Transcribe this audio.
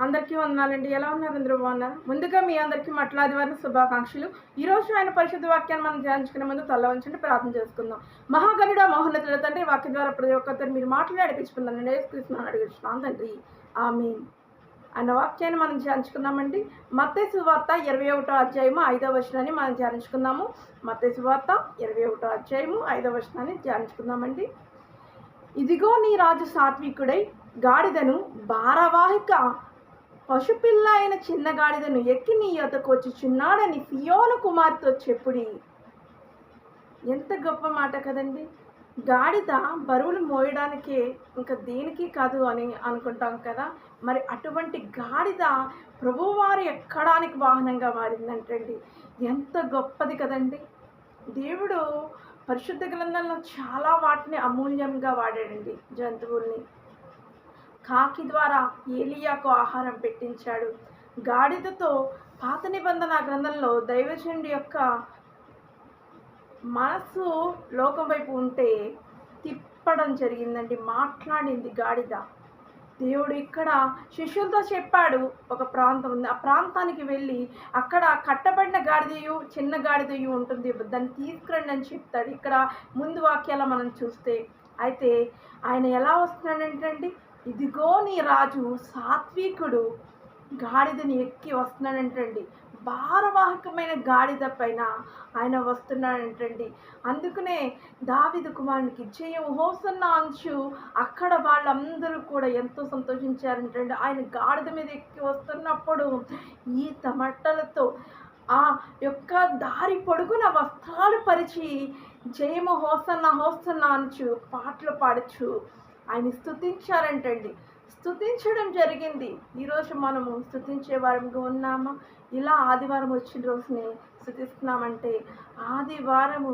అందరికీ వందనాలండి. ఎలా ఉన్నారు అందరూ? బాగున్నారు? ముందుగా మీ అందరికీ మట్లాదివారిన శుభాకాంక్షలు. ఈ రోజు ఆయన పరిశుద్ధ వాక్యాన్ని మనం ధ్యానించుకునే ముందు తల్ల ఉంచండి ప్రార్థన చేసుకుందాం. మహాగణుడ మహోన్నతుల తండ్రి వాక్య ద్వారా ప్రతి ఒక్కరితో మీరు మాటలు నడిపించుకున్నాను నేర్చుకున్నాను అడిగిస్తున్నాను తండ్రి. ఆమె అన్న వాక్యాన్ని మనం ధ్యానించుకుందామండి. మత్తే శువార్త ఇరవై ఒకటో అధ్యాయము ఐదో వచనాన్ని మనం ధ్యానించుకుందాము. మత్తే శువార్త ఇరవై ఒకటో అధ్యాయము ఐదో వచనాన్ని ధ్యానించుకుందామండి. ఇదిగో నీ రాజు సాత్వికుడై గాడిదను భారవాహిక పశుపిల్ల అయిన చిన్న గాడిదను ఎక్కి నీ యొద్దకు వచ్చి చిన్నాడని ఫియోను కుమార్తో చెప్పుడి. ఎంత గొప్ప మాట కదండి. గాడిద బరువులు మోయడానికే ఇంకా దేనికి కాదు అని అనుకుంటాం కదా. మరి అటువంటి గాడిద ప్రభువారు ఎక్కడానికి వాహనంగా మారిందంటండి. ఎంత గొప్పది కదండి. దేవుడు పరిశుద్ధ గ్రంథంలో చాలా వాటిని అమూల్యంగా వాడాడండి జంతువుల్ని. కాకి ద్వారా ఏలియాకు ఆహారం పెట్టించాడు. గాడిదతో పాత నిబంధన గ్రంథంలో దైవజనుడి యొక్క మనస్సు లోకం వైపు ఉంటే తిప్పడం జరిగిందండి మాట్లాడింది గాడిద. దేవుడు ఇక్కడ శిష్యులతో చెప్పాడు ఒక ప్రాంతం ఉంది ఆ ప్రాంతానికి వెళ్ళి అక్కడ కట్టబడిన గాడిదయు చిన్న గాడిదయు ఉంటుంది దాన్ని తీసుకురండి అని చెప్తాడు. ఇక్కడ ముందు వాక్యాల మనం చూస్తే అయితే ఆయన ఎలా వస్తున్నాడంటండి? ఇదిగో నీ రాజు సాత్వికుడు. గాడిదని ఎక్కి వస్తున్నాడంటండి. భారవాహకమైన గాడిద పైన ఆయన వస్తున్నాడంటండి. అందుకనే దావిదు కుమారునికి జయం హోసన్న అంచు అక్కడ వాళ్ళందరూ కూడా ఎంతో సంతోషించారంటండి. ఆయన గాడిద మీద ఎక్కి వస్తున్నప్పుడు ఈ మట్టలతో ఆ యొక్క దారి పొడుగున వస్త్రాలు పరిచి జయము హోసన్న హోసన్న అంచు పాటలు పాడచ్చు ఆయన స్థుతించారంటండి స్థుతించడం జరిగింది. ఈరోజు మనము స్తుతించే వారంగా ఉన్నామా? ఇలా ఆదివారం వచ్చిన రోజునే స్థుతిస్తున్నామంటే ఆదివారము